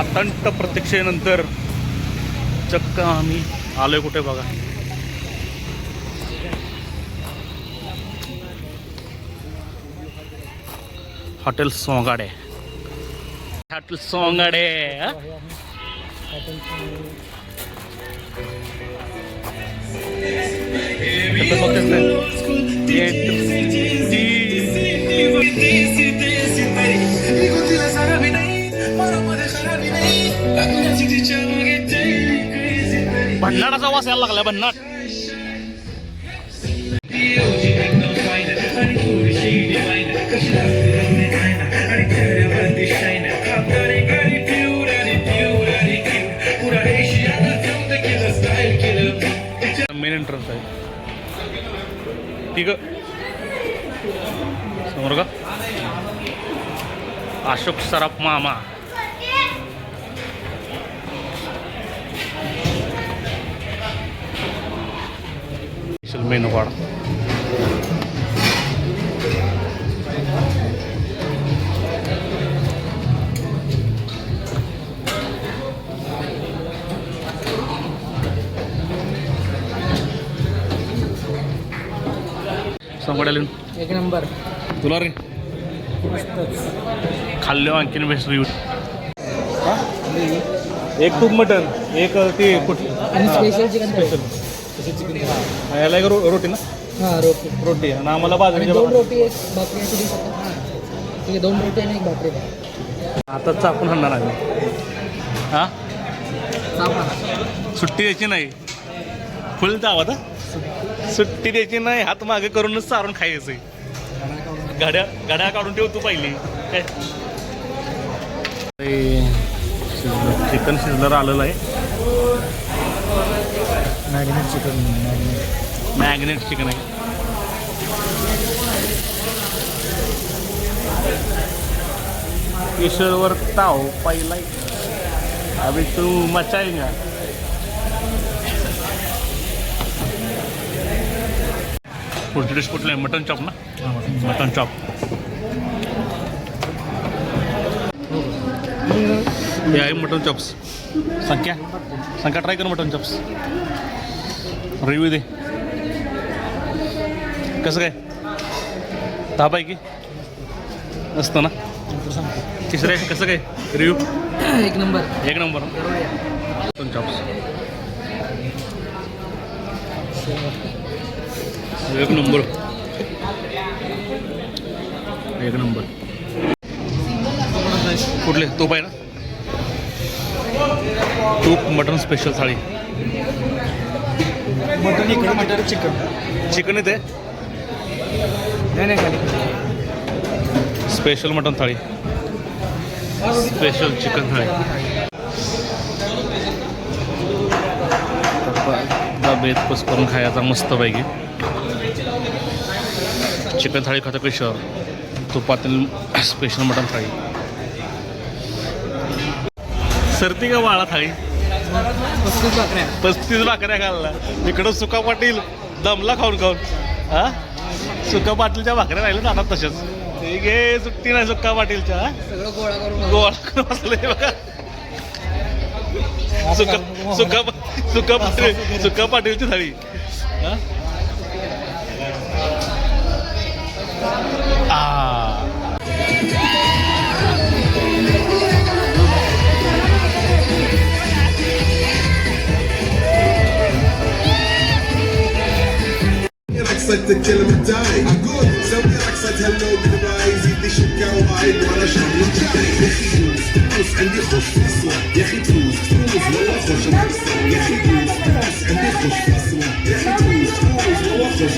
अतंट प्रतीक्षेनंतर चक्क आम्ही आलोय कुठे बघा. हॉटेल सोंगाडे. हॉटेल सोंगाडे नाही भन्नाटाचा वास यायला लागला भन्नाट मेन एंट्रन्स आहे ठीक समोर का अशोक सराफ मामा Special menu सांगड्याला एक नंबर. तुला रे. खाल्लो आणखीन बेस्ट रिव्ह्यू एक तूप मटन एक ते आणि स्पेशल चिकन स्पेशल याला एक रो- रोटी ना? हां रोटी. रोटी आणि आम्हाला आणि बाजरीच्या दोन. रोटी एक भाकरी अशी देऊ शकता ठीक आहे दोन रोटी आणि एक भाकरी द्या आता चापून हाणणार आम्ही. हा? सुट्टी द्यायची नाही. फुल जावा आता. सुट्टी द्यायची नाही हात मागे करूनच सारून खायचं. गाड्या गाड्या काढून ठेव तू पहिली. काय? चिकन शिजलर आलेलं आहे. Marinate chicken marinate magnet chicken आहे केशरवर ताव पहिला अभी तू मचाएगा पुढची डिश कुठलं आहे मटन चॉप ना मटन चॉप हे आहे मटन चॉप्स संख्या संख्या ट्राय कर मटन चॉप्स रिव्ह्यू दे. कसं काय? दहा पैकी असतं ना? तिसरे कसं काय? रिव्ह्यू एक नंबर. एक नंबर. एक नंबर. एक नंबर. कुठले? तूप आहे ना? तूप मटन स्पेशल थाळी. मटन इकडे मटन चिकन. चिकन येते नाही नाही खाली. Special mutton thali. Special chicken thali. कस करून खायचा मस्त पैकी. चिकन थाळी खातं कशावर तुपातील स्पेशल मटन थाळी. सरती का वाळा थाळी? पस्तीस भाकऱ्या. पस्तीस भाकऱ्या खाल्ला. इकडं सुका पाटील दमला खाऊन खाऊन. हा? सुका पाटीलच्या भाकऱ्या राहिल्या जातात तशाच. ठीक आहे सुट्टी नाही सुका पाटीलच्या गोळा करून गोळा करून बसले बघा. सुका सुका पाटील सुका पाटीलची थाळी. हा? حصلت الكلمة تاعي قول سوي رقصة هلو بالباي. زيدني شبكة وهاي وأنا شغل جاي يا أخي فلوس فلوس عندي خوش في الصوان يا أخي فلوس فلوس والله خوش. يا أخي فلوس فلوس عندي خوش في الصوان يا أخي فلوس فلوس والله خوش.